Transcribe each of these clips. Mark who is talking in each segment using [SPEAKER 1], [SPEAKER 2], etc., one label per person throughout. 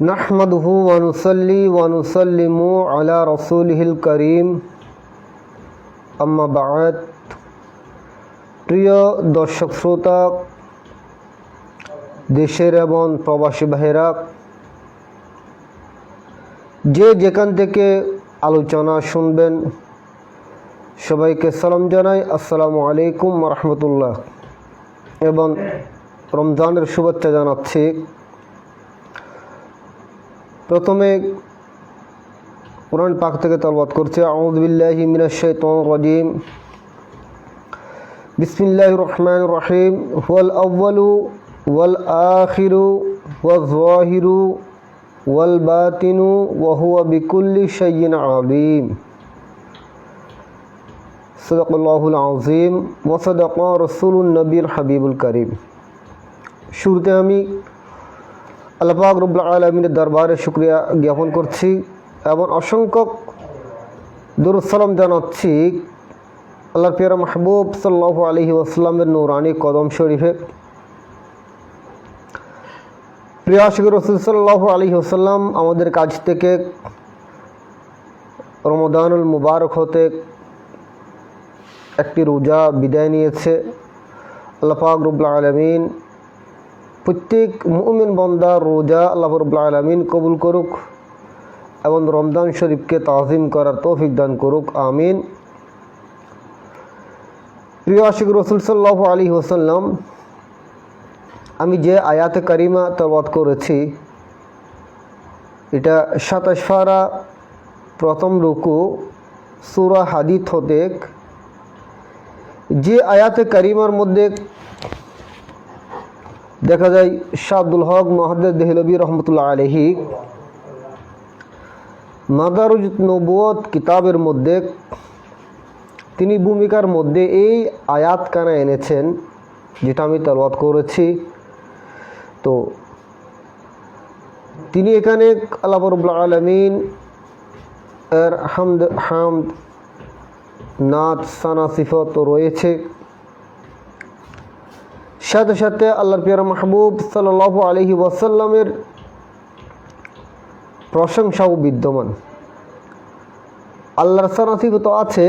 [SPEAKER 1] نحمده ونصلي ونسلم على رسوله الكريم أما بعد প্রিয় দর্শক শ্রোতা দেশের এবং প্রবাসী ভাইয়েরা যে যেখান থেকে আলোচনা শুনবেন সবাইকে সালাম জানাই আসসালামু আলাইকুম রহমতুল্লাহ এবং রমজানের শুভেচ্ছা জানাচ্ছি প্রথমে কোরআন পাক থেকে তলবাদ করছে। আউদুবিল্লাহি মিনাশ শাইতানির রাজিম। বিসমিল্লাহির রহমানির রহিম। হুয়াল আউয়ালু ওয়াল আখিরু ওয়াল যাহিরু ওয়াল বাতিনু ওয়া হুয়া বিকুল্লি শাইইন আলিম সদকুল্লাহুল আজিম ওসদক রসুল নবীর হাবিবুল করিম। শুরুতে আমি আল্লাপাক রুবুল আলমিনের দরবারে শুক্রিয়া জ্ঞাপন করছি এবং অসংখ্য দুরুসালাম জানাচ্ছি আল্লাহ পিয়ারা মাহবুব সাল্লাহ আলহি ওসলামের নৌরানি কদম শরীফে। প্রিয় আশিক রসুল সাল্লাহ আলহি ওসাল্লাম আমাদের কাছ থেকে রমদানুল মুবারক হতে একটি রোজা বিদায় নিয়েছে। আল্লাহ পাক রুবুল আলমিন প্রত্যেক মুমিন বন্দার রোজা আল্লাহ রুবুল আলমিন কবুল করুক এবং রমজান শরীফকে তাজিম করার তৌফিক দান করুক, আমিন। প্রিয় আশিক রসুল সাল্লাহ আলী ওসাল্লাম আমি যে আয়াতে কারিমা তবাদ করেছি, এটা সাতাশ ফারা, প্রথম রুকু, সুরা হাদিত হতে যে আয়াতে কারিমার মধ্যে দেখা যায় শাহুল হক মহাদ্দ দেহলবী রহমতুল্লাহ আলহি মাদারুজ নবুয়ত কিতাবের মধ্যে তিনি ভূমিকার মধ্যে এই আয়াত কানা এনেছেন, যেটা আমি তলবাদ করেছি। তো তিনি এখানে আল্লাহ আলমিন এর হামদ হামদ নাচ সানা সিফত রয়েছে। সাথে সাথে আল্লাহর পিয়ার মাহবুব সাল আলহি ওয়াসাল্লামের প্রশংসাও বিদ্যমান। আল্লাহর সানা সিফত আছে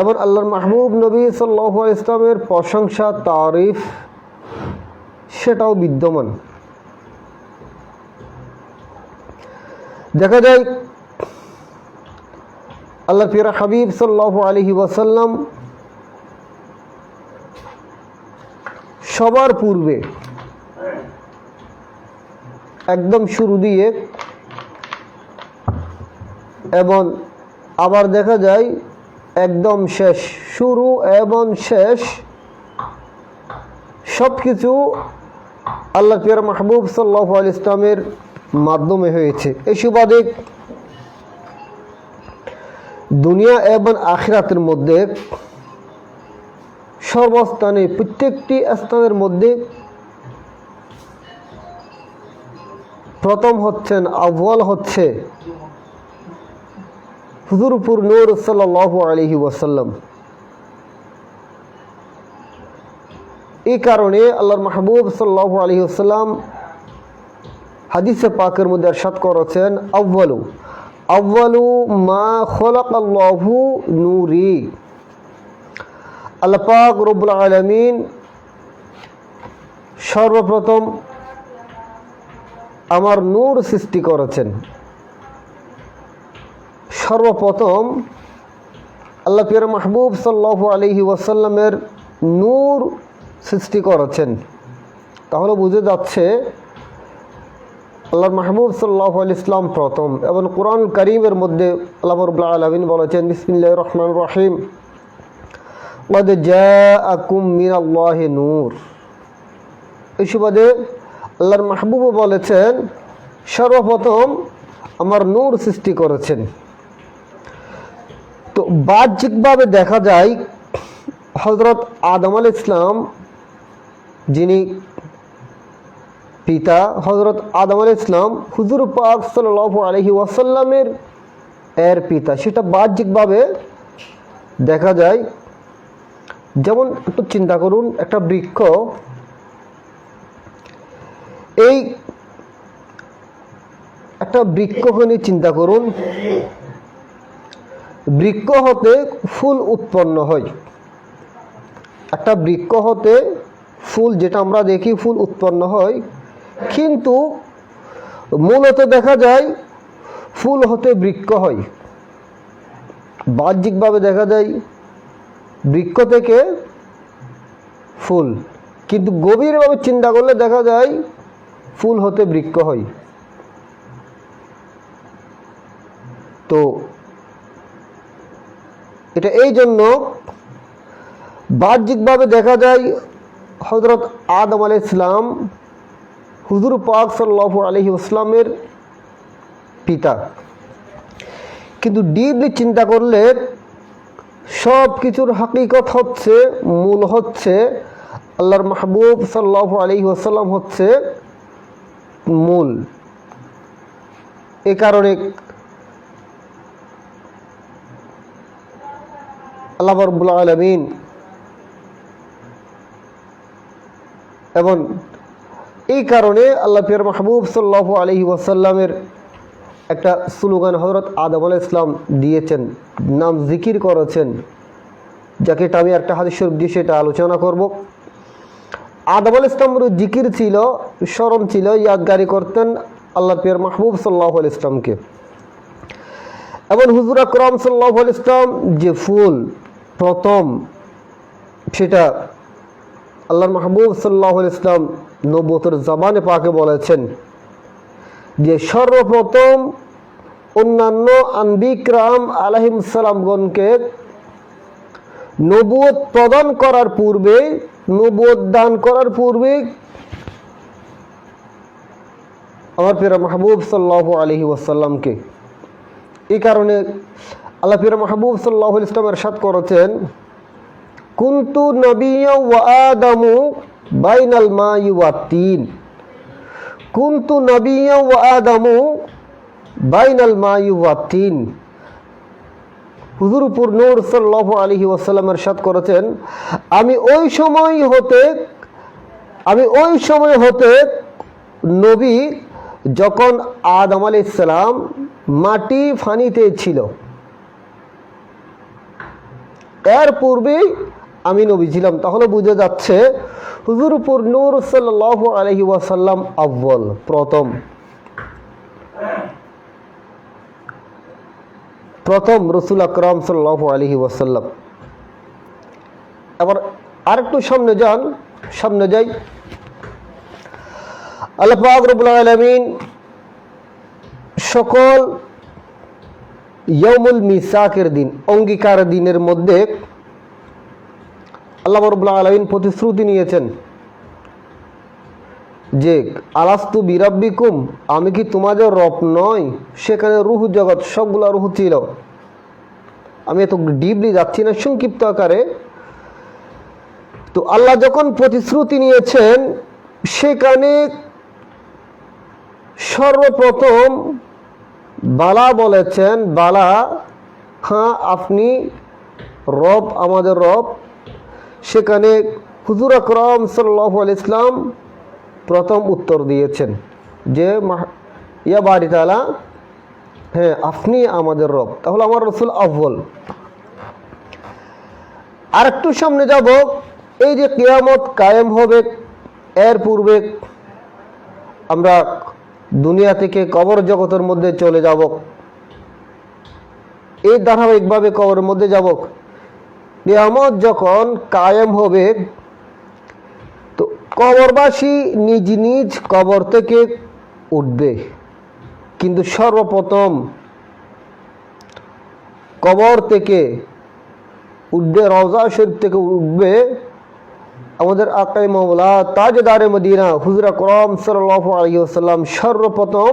[SPEAKER 1] এবং আল্লাহর মাহবুব নবী সাল্লাহ ইসলামের প্রশংসা, তারিফ, সেটাও বিদ্যমান। দেখা যায় আল্লাহ পিরা হাবিব সাল্লাহ আলহি ওয়াসাল্লাম সবার পূর্বে, একদম শুরু দিয়ে এবং আবার দেখা যায় একদম শেষ, শুরু এবং শেষ সব কিছু আল্লাহ পিয়ার মাহবুব সাল্লাহ আল ইসলামের মাধ্যমে হয়েছে। এই সুবাদে দুনিয়া এবং আখিরাতের মধ্যে সর্বস্থানে প্রত্যেকটি স্থানের মধ্যে প্রথম হচ্ছেন আহ্বাল হচ্ছে হুজুরপুর নূর সাল্লাহ আলহি ওয়াসাল্লাম। এই কারণে আল্লাহর মাহবুব সাল্লাহ আলহি আসাল্লাম হাদিসে পাকের মধ্যে এরশাদ করেছেন আব্বালু আব্বালু মা খলাক আল্লাহু নূরি। আল্লাহ পাক রব্বুল আলমিন সর্বপ্রথম আমার নূর সৃষ্টি করেছেন। সর্বপ্রথম আল্লাহ পিয়ার মাহবুব সাল্লাহ আলহি ওয়াসাল্লামের নূর সৃষ্টি করেছেন। তাহলে বুঝে যাচ্ছে আল্লাহ মাহবুব সাল্লাহ আল ইসলাম প্রথম এবং কোরআন করিমের মধ্যে আল্লাহ রবুল্লাহ আলমিন বলেছেন বিসমিল্লাহ রহমান রহিম। নূর এই সুবাদে আল্লাহর মাহবুবও বলেছেন, সর্বপ্রথম আমার নূর সৃষ্টি করেছেন। তো বাহ্যিকভাবে দেখা যায় হজরত আদম আল ইসলাম যিনি পিতা হজরত আদম আল ইসলাম হুজুর পাক সাল আলহি ওয়াসাল্লামের এর পিতা। সেটা বাহ্যিকভাবে দেখা যায় যেমন একটু চিন্তা করুন, একটা বৃক্ষ, এই একটা বৃক্ষকে নিয়ে চিন্তা করুন, বৃক্ষ হতে ফুল উৎপন্ন হয়। একটা বৃক্ষ হতে ফুল যেটা আমরা দেখি ফুল উৎপন্ন হয়, কিন্তু মূলত দেখা যায় ফুল হতে বৃক্ষ হয়। বাহ্যিকভাবে দেখা যায় বৃক্ষ থেকে ফুল। কিন্তু গভীরভাবে চিন্তা করলে দেখা যায় ফুল হতে বৃক্ষ হয়। তো এটা এই জন্য বাহ্যিকভাবে দেখা যায় হজরত আদম আলাই ইসলাম হুজুর পাক সাল্লাহ আলহি ইসলামের পিতা। কিন্তু ডিপলি চিন্তা করলে সব কিছুর হাকিকত হচ্ছে, মূল হচ্ছে আল্লাহর মাহবুব সাল্লাহ আলহি আসাল্লাম হচ্ছে মূল। এ কারণে আল্লাহ রব্বুল আলমিন এবং এই কারণে আল্লাহ পিয়ার মাহবুব সাল্লাহ আলহি ওয়াসাল্লামের একটা স্লোগান হজরত আদম আলাহ ইসলাম দিয়েছেন, নাম জিকির করেছেন, যাকে আমি একটা হাদিস শরীফ দিয়ে সেটা আলোচনা করব। আদম আল ইসলামের জিকির ছিল, স্মরণ ছিল, ইয়াদগারি করতেন আল্লাহ পিয়ার মাহবুব সাল্লাহ আল ইসলামকে এবং হুজুর আকরম সাল্লাহ আল ইসলাম যে ফুল প্রথম, সেটা আল্লাহর মাহবুব সাল্লাহ ইসলাম নব্বতর জামানে পাকে বলেছেন। যে সর্বপ্রথম অন্যান্য আনবিকরাম আলহিম সালামগণকে নবুয়ত প্রদান করার পূর্বে, নবুয়ত দান করার পূর্বে আমার প্রিয় মাহবুব সাল্লাহ আলহি ওয়াসাল্লামকে। এই কারণে আল্লাহ প্রিয় মাহবুব সাল্লাহ ইসলামের সাথ করেছেন, কুন্তু নবিয়া ওয়া আদামু বাইনাল মাই ওয়া তিন কুন্তু নবিয়া আদামু বাইনাল মাই ওয়া তিন। হুজুরপুর নূর সাল্লাহ আলহি ওয়াসাল্লামের সাথ করেছেন, আমি ওই সময় হতে, আমি ওই সময় হতে নবী যখন আদম আলি ইসলাম মাটি ফানিতে ছিল। এর পূর্বেই আমি নবী ছিলাম, তাহলে বুঝে যাচ্ছে হুজুরপুর নূর সাল্লাহ আলহি ওয়াসাল্লাম আব্বল, প্রথম। প্রথম রসুল আকরম সাল্লাহ আলহি ওয়াসাল্লাম। এবার আরেকটু সামনে যান, সামনে যাই। আল্লাহ সকল ইয়মুল মিসাকের দিন, অঙ্গীকার দিনের মধ্যে আল্লাহ রবুল্লাহ আলমিন প্রতিশ্রুতি নিয়েছেন যে, আলাস্তু বিরাব্বিকুম, আমি কি তোমাদের রব নয় সেখানে রুহু জগৎ, সবগুলো রুহু ছিল। আমি এত ডিপলি যাচ্ছি না, সংক্ষিপ্ত আকারে। তো আল্লাহ যখন প্রতিশ্রুতি নিয়েছেন, সেখানে সর্বপ্রথম বালা বলেছেন, বালা হ্যাঁ আপনি রব, আমাদের রব সেখানে হুজুর আকরম সাল্লাহ আল ইসলাম প্রথম উত্তর দিয়েছেন যে ইয়া বাড়ি তালা হ্যাঁ আপনি আমাদের রব, তাহলে আমার রসুল আব্বল আর একটু সামনে যাব, এই যে কেয়ামত কায়েম হবে, এর পূর্বে আমরা দুনিয়া থেকে কবর জগতের মধ্যে চলে যাব। এই ধারাবাহিকভাবে কবরের মধ্যে যাব। কেয়ামত যখন কায়েম হবে, তো কবরবাসী নিজ নিজ কবর থেকে উঠবে। কিন্তু সর্বপ্রথম কবর থেকে উঠবে, রওজা শরীফ থেকে উঠবে আমাদের আকাই মামলা তাজদারে মদিনা, হুজরা করম সাল্লাহ আলিয়াল্লাম সর্বপ্রথম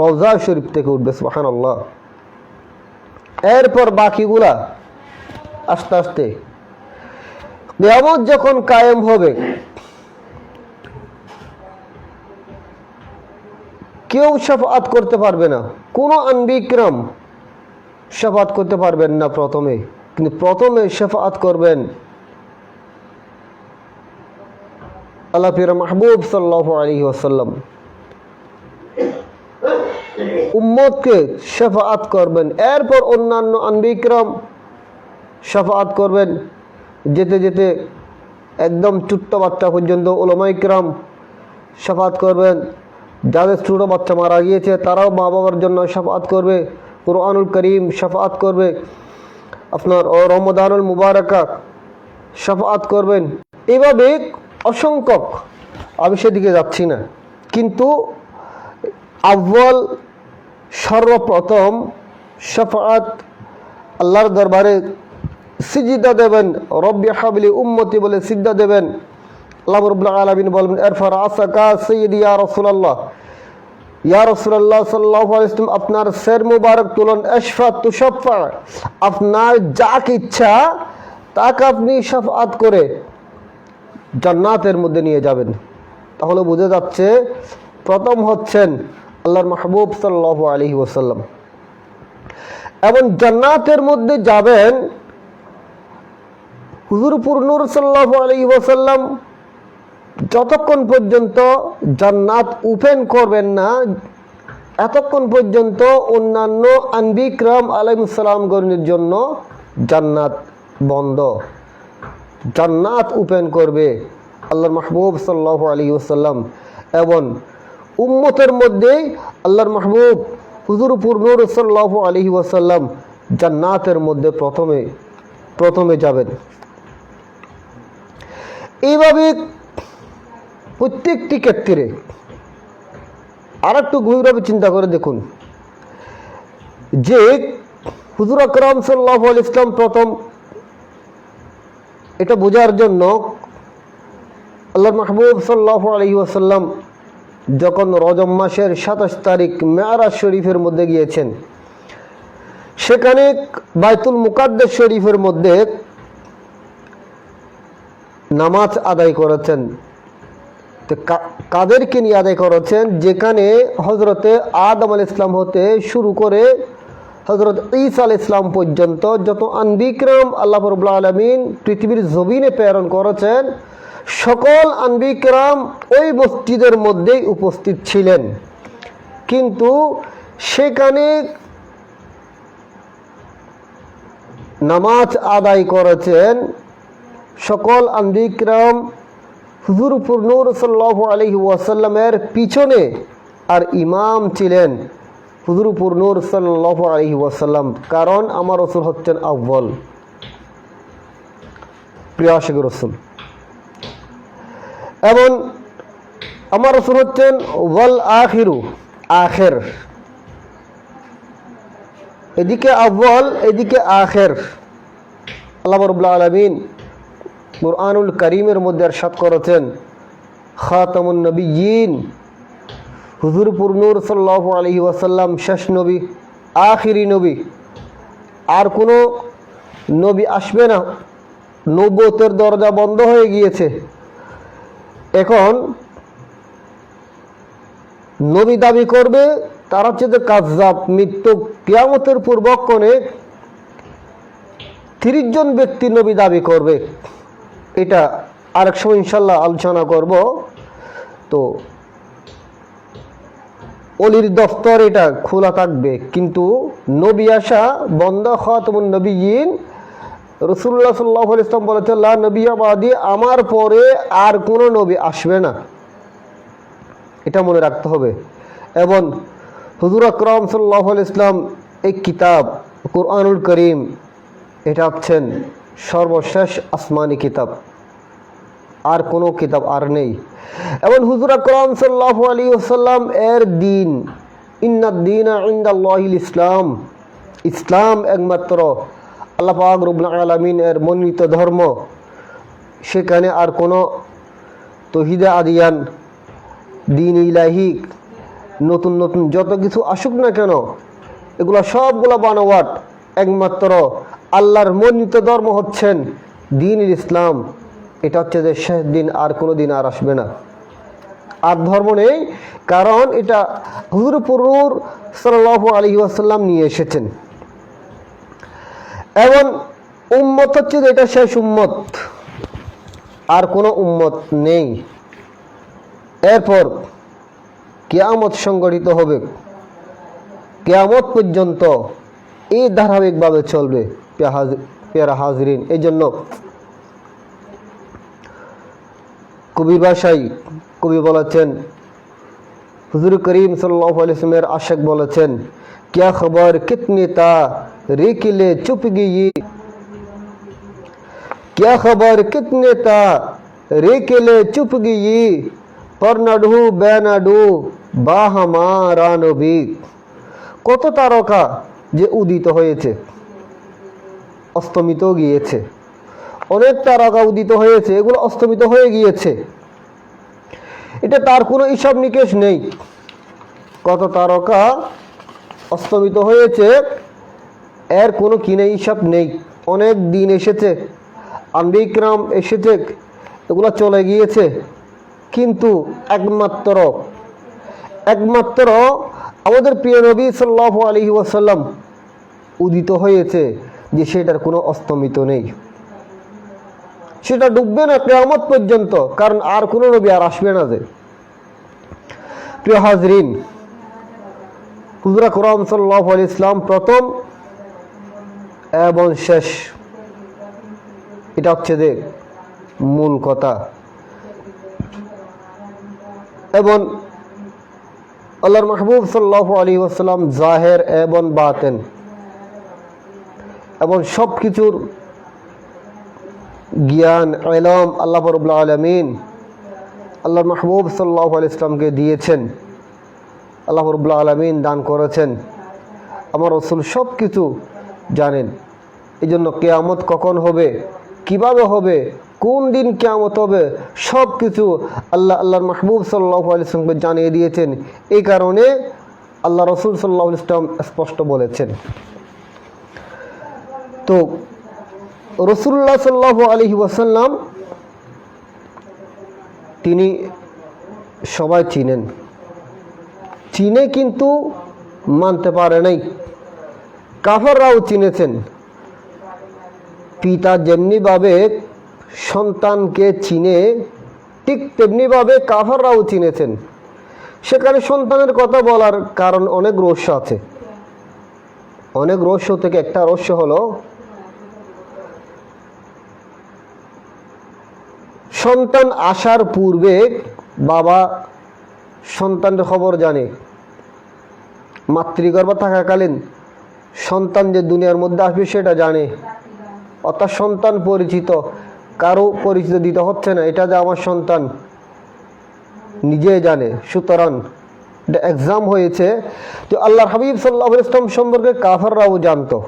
[SPEAKER 1] রওজা শরীফ থেকে উঠবে সুহান আল্লাহ এরপর বাকিগুলা আস্তে আস্তে। নিয়ামত যখন কায়েম হবে, কেউ সাফাত করতে পারবে না। কোনো আনবিক্রম সাফাত করতে পারবেন না প্রথমে। কিন্তু প্রথমে সাফাত করবেন আল্লাহ ফির মাহবুব সাল্লাহ আলী ওসাল্লাম উম্মতকে শেফাত করবেন। এরপর অন্যান্য আনবিক্রম শেফাত করবেন। যেতে যেতে একদম ছোট্ট বাচ্চা পর্যন্ত ওলমাইকরাম শেফাত করবেন। যাদের ছোটো বাচ্চা মারা গিয়েছে, তারাও মা বাবার জন্য শেফাত করবে। কোরআনুল করিম শেফাত করবে। আপনার ও রমদানুল মুবারকা শেফাত করবেন। এভাবে অসংখ্য আমি সেদিকে যাচ্ছি না। কিন্তু আব্বাল সর্বপ্রথম শফাত আল্লাহর দরবারে সিজিদা দেবেন, রব্বি হাবলি উম্মতি বলে সিদ্ধা দেবেন। আল্লাহ রবুল্লাহ আলমিন বলবেন এরফর আসাকা সৈয়দ ইয়া রসুল্লাহ ইয়া রসুল্লাহ সাল্লাহ আপনার শের মুবারক তুলন, এশফা তুষফা আপনার যাকে ইচ্ছা, তাকে আপনি শফাত করে জান্নাতের মধ্যে নিয়ে যাবেন। তাহলে বোঝা যাচ্ছে, প্রথম হচ্ছেন আল্লাহর মাহবুব সাল্লাহ আলহি ওসাল্লাম এবং জান্নাতের মধ্যে যাবেন হুজুরপুর নূর সাল্লাহ আলহি ওসাল্লাম যতক্ষণ পর্যন্ত জান্নাত ওপেন করবেন না, এতক্ষণ পর্যন্ত অন্যান্য আনবিক্রম আলাইসালামগণের জন্য জান্নাত বন্ধ। জান্নাত ওপেন করবে আল্লাহর মাহবুব সাল্লাহ আলী ওসাল্লাম এবং উম্মতের মধ্যেই আল্লাহর মাহবুব হুজুরপুর নূর সাল্লাহ আলহি ওসাল্লাম জান্নাতের মধ্যে প্রথমে প্রথমে যাবেন। এইভাবে প্রত্যেকটি ক্ষেত্রে আর একটু গভীরভাবে চিন্তা করে দেখুন, যে হুজুর আকরাম সাল্লাহ ইসলাম প্রথম এটা বোঝার জন্য আল্লাহ মাহবুব সাল্লাহ আলহি আসাল্লাম যখন রজম মাসের সাতাশ তারিখ মেয়ারাজ শরীফের মধ্যে গিয়েছেন, সেখানে বাইতুল মুকাদ্দেস শরীফের মধ্যে নামাজ আদায় করেছেন। তো কাদেরকে নিয়ে আদায় করেছেন? যেখানে হজরতে আদম আল ইসলাম হতে শুরু করে হজরত ঈসা আল ইসলাম পর্যন্ত যত আনবিক্রম আল্লাহ রবুল্লা আলমিন পৃথিবীর জমিনে প্রেরণ করেছেন, সকল আনবিক্রম ওই মসজিদের মধ্যেই উপস্থিত ছিলেন। কিন্তু সেখানে নামাজ আদায় করেছেন সকল আনবিক্রম হুজুরপুর নূর সাল্লাহ আলহি ওয়াসাল্লামের পিছনে আর ইমাম ছিলেন হুজুরপুর নূর সাল্লাহ আলহি ওয়াসাল্লাম। কারণ আমার রসুল হচ্ছেন আব্বল প্রিয় আশিক রসুল। এবং আমার রসুল হচ্ছেন ওয়াল আখিরু, আখের। এদিকে আব্বল এদিকে আখের। আল্লাহ রবুল্লা আলমিন কুরআনুল করিমের মধ্যে এরশাদ করেছেন, খাতামুন নবীন হুজুরপুর নূর সাল্লাহ আলহি ওয়াসাল্লাম, শেষ নবী, আখিরি নবী। আর কোনো নবী আসবে না। নব্বতের দরজা বন্ধ হয়ে গিয়েছে। এখন নবী দাবি করবে, তারা হচ্ছে যে কাজজাব মৃত্যু কেয়ামতের পূর্বক্ষণে তিরিশ জন ব্যক্তি নবী দাবি করবে। এটা আরেক সময় ইনশাল্লাহ আলোচনা করব। তো অলির দফতর এটা খোলা থাকবে, কিন্তু নবী আসা বন্ধ খাতমুন নবীন রসুল্লাহ সাল্লাহ ইসলাম বলেছেন, লা নবী আমার পরে আর কোনো নবী আসবে না। এটা মনে রাখতে হবে। এবং হুজুর আকরম সাল্লাহ ইসলাম এই কিতাব, কোরআনুল করিম, এটা হচ্ছেন সর্বশেষ আসমানি কিতাব। আর কোনো কিতাব আর নেই। এবং হুজুর আকরম সাল্লাহ আলী ওসাল্লাম এর দিন ইন্নাদ্দিন ইন্দাল্লাহিল ইসলাম। ইসলাম একমাত্র আল্লাহ পাক রুবুল আলমিন এর মনোনীত ধর্ম। সেখানে আর কোনো তহিদা আদিয়ান দিন ইলাহিক নতুন নতুন যত কিছু আসুক না কেন, এগুলো সবগুলো বানোয়াট একমাত্র আল্লাহর মনোনীত ধর্ম হচ্ছেন দিন ইসলাম। এটা হচ্ছে যে শেষ দিন আর কোনো দিন আর আসবে না। আর ধর্ম নেই, কারণ এটা হুজুর পুরুর সাল্লাহ আলহি আসাল্লাম নিয়ে এসেছেন। এবং উম্মত হচ্ছে যে এটা শেষ উম্মত। আর কোনো উম্মত নেই। এরপর কেয়ামত সংগঠিত হবে। কেয়ামত পর্যন্ত এই ধারাবাহিকভাবে চলবে পেয়ারা হাজরিন এই জন্য কবি ভাষায় কবি বলেছেন হুজুর করিম সাল্লাহ আলিয়ামের আশেক বলেছেন क्या खबर कितनी ता रेकिले चुप गई क्या खबर कितने ता रेकिले चुप गई पर নাডু বেনাডু বাহামারা নবী কত তারকা যে উদিত হয়েছে, অস্তমিত গিয়েছে। অনেক তারকা উদিত হয়েছে, এগুলো অস্তমিত হয়ে গিয়েছে। এটা তার কোনো হিসাব নিকেশ নেই। কত তারকা অস্তমিত হয়েছে, এর কোনো কিনে হিসাব নেই। অনেক দিন এসেছে, আম্বিক্রাম এসেছে, এগুলো চলে গিয়েছে। কিন্তু একমাত্র একমাত্র আমাদের প্রিয় নবী সাল্লাহ আলহি ওয়াসাল্লাম উদিত হয়েছে যে সেটার কোনো অস্তমিত নেই। সেটা ডুববে না কেয়ামত পর্যন্ত, কারণ আর কোনো নবী আর আসবে না যে। প্রিয় হাজরিন, হুজরা কোরআন সাল্লাহ আলি ইসলাম প্রথম এবং শেষ। এটা হচ্ছে যে মূল কথা। এবং আল্লাহর মাহবুব সাল্লাহ আলী ওসাল্লাম জাহের এবং বাতেন। এবং সব কিছুর জ্ঞান এলম আল্লাহ রবুল্লা আলমিন আল্লাহ মাহবুব সাল্লাহ আলি ইসলামকে দিয়েছেন। আল্লাহ রবুল্লা আলমিন দান করেছেন। আমার রসুল সব কিছু জানেন। এই জন্য কেয়ামত কখন হবে? কীভাবে হবে? কোন দিন কেয়ামত হবে? সব কিছু আল্লাহ, আল্লাহর মাহবুব সাল্লাহ আলিয়াকে জানিয়ে দিয়েছেন। এই কারণে আল্লাহ রসুল সাল্লাহ ইসলাম স্পষ্ট বলেছেন। তো রসুল্লাহ সাল্লাহ আলহি ওয়াসাল্লাম তিনি সবাই চিনেন। চিনে কিন্তু মানতে পারে নাই। কাফাররাও চিনেছেন। পিতা যেমনিভাবে সন্তানকে চিনে ঠিক তেমনিভাবে কাফাররাও চিনেছেন। সেখানে সন্তানের কথা বলার কারণ অনেক রহস্য আছে। অনেক রহস্য থেকে একটা রহস্য হলো, সন্তান আসার পূর্বে বাবা সন্তানের খবর জানে। মাতৃগর্ভ থাকাকালীন সন্তান যে দুনিয়ার মধ্যে আসবে সেটা জানে। অর্থাৎ সন্তান পরিচিত। কারও পরিচিত দিতে হচ্ছে না, এটা যে আমার সন্তান নিজে জানে, সুতরাং এক্সাম হয়েছে। তো আল্লাহ হাবিব সাল্লাহ ইসলাম সম্পর্কে কাফাররাও জানতো।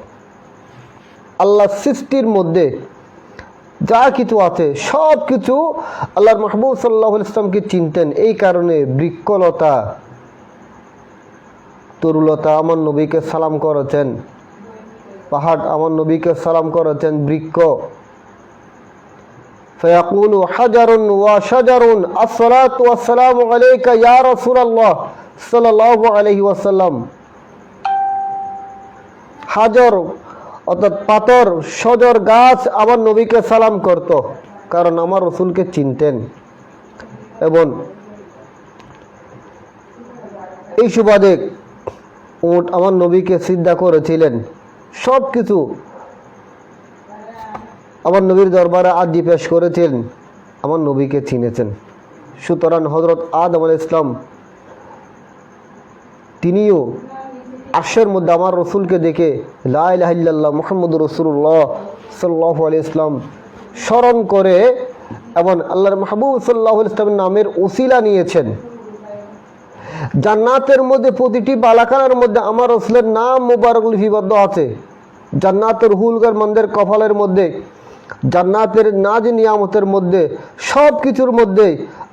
[SPEAKER 1] আল্লাহ সৃষ্টির মধ্যে যা কিছু আছে, সব কিছু আল্লাহর মাহবুব সাল্লাহ ইসলামকে চিনতেন। এই কারণে বৃক্ষলতা, তরুলতা আমার নবীকে সালাম করেছেন, পাহাড় আমার নবীকে সালাম করেছেন, বৃক্ষ। فيقول حجر وشجر الصلاة والسلام عليك يا رسول الله صلى الله عليه وسلم হাজর অর্থাৎ পাথর সজর গাছ আমার নবীকে সালাম করত কারণ আমার রসুলকে চিনতেন এবং এই সুবাদে উট আমার নবীকে সিদ্ধা করেছিলেন সব কিছু আমার নবীর দরবারে আদি পেশ করেছেন, আমার নবীকে চিনেছেন। সুতরাং হজরত আদম আল ইসলাম তিনিও আশের মধ্যে আমার রসুলকে দেখে লাইল্লাহ মোহাম্মদ রসুল্লাহ সাল্লাহ আলি ইসলাম স্মরণ করে এবং আল্লাহর মাহবুব সাল্লাহ ইসলামের নামের ওসিলা নিয়েছেন। জান্নাতের মধ্যে প্রতিটি বালাকানার মধ্যে আমার রসুলের নাম মুবারক লিপিবদ্ধ আছে। জান্নাতের হুলগার মন্দের কফালের মধ্যে জান্নাতের নাজ নিয়ামতের মধ্যে সব কিছুর মধ্যে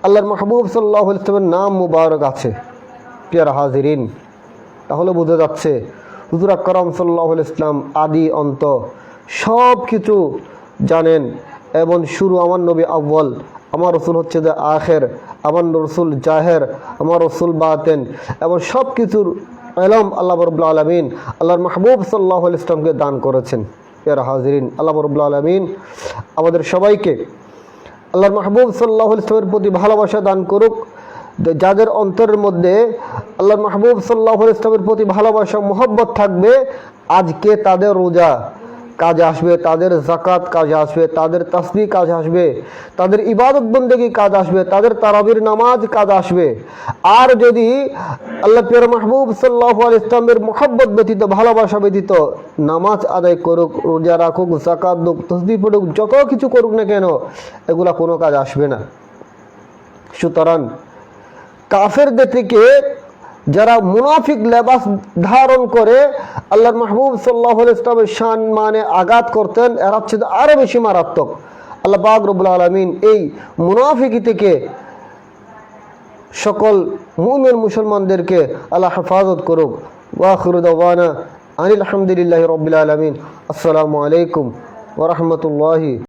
[SPEAKER 1] আল্লাহর মাহবুব সাল্লাহ ইসলামের নাম মুবারক আছে। পিয়ার হাজিরিন, তাহলে বোঝা যাচ্ছে হুজুর আকরম সাল্লাহ ইসলাম আদি অন্ত সব কিছু জানেন এবং শুরু আমার নবী আব্বল আমার রসুল হচ্ছে যে আখের, আমার রসুল জাহের, আমার রসুল বাতেন এবং সব কিছুর এলম আল্লাহ রবুল্লা আলমিন আল্লাহর মাহবুব সাল্লাহ ইসলামকে দান করেছেন। এর হাজরিন। আল্লাহ রবুল্লা আলমিন আমাদের সবাইকে আল্লাহর মাহবুব সাল্লাহ ইসলামের প্রতি ভালোবাসা দান করুক। যাদের অন্তরের মধ্যে আল্লাহ মাহবুব সাল্লাহ ইসলামের প্রতি ভালোবাসা, মোহব্বত থাকবে, আজকে তাদের রোজা কাজে আসবে, তাদের জাকাত কাজে আসবে, তাদের তাসবি কাজে আসবে, তাদের ইবাদত বন্দেগী কাজ আসবে, তাদের তারাবির নামাজ কাজ আসবে। আর যদি আল্লাহ পিয়ার মাহবুব সাল্লাহ আল ইসলামের মোহাব্বত ব্যতীত, ভালোবাসা ব্যতীত, নামাজ আদায় করুক, রোজা রাখুক জাকাত দুক তসবি পড়ুক, যত কিছু করুক না কেন, এগুলা কোনো কাজ আসবে না। সুতরাং কাফেরদের থেকে যারা মুনাফিক লেবাস ধারণ করে আল্লাহর মাহবুব সাল্লাহ ইসলামের শান মানে আঘাত করতেন, এরা হচ্ছে আরও বেশি মারাত্মক। আল্লাহ পাক রবুল আলমিন এই মুনাফিকি থেকে সকল মুমিন মুসলমানদেরকে আল্লাহ হেফাজত করুক। ওয়াখরুদ্দানা আনিল আলহামদুলিল্লাহ রবিল আলমিন। আসসালামু আলাইকুম ওরহমতুল্লাহি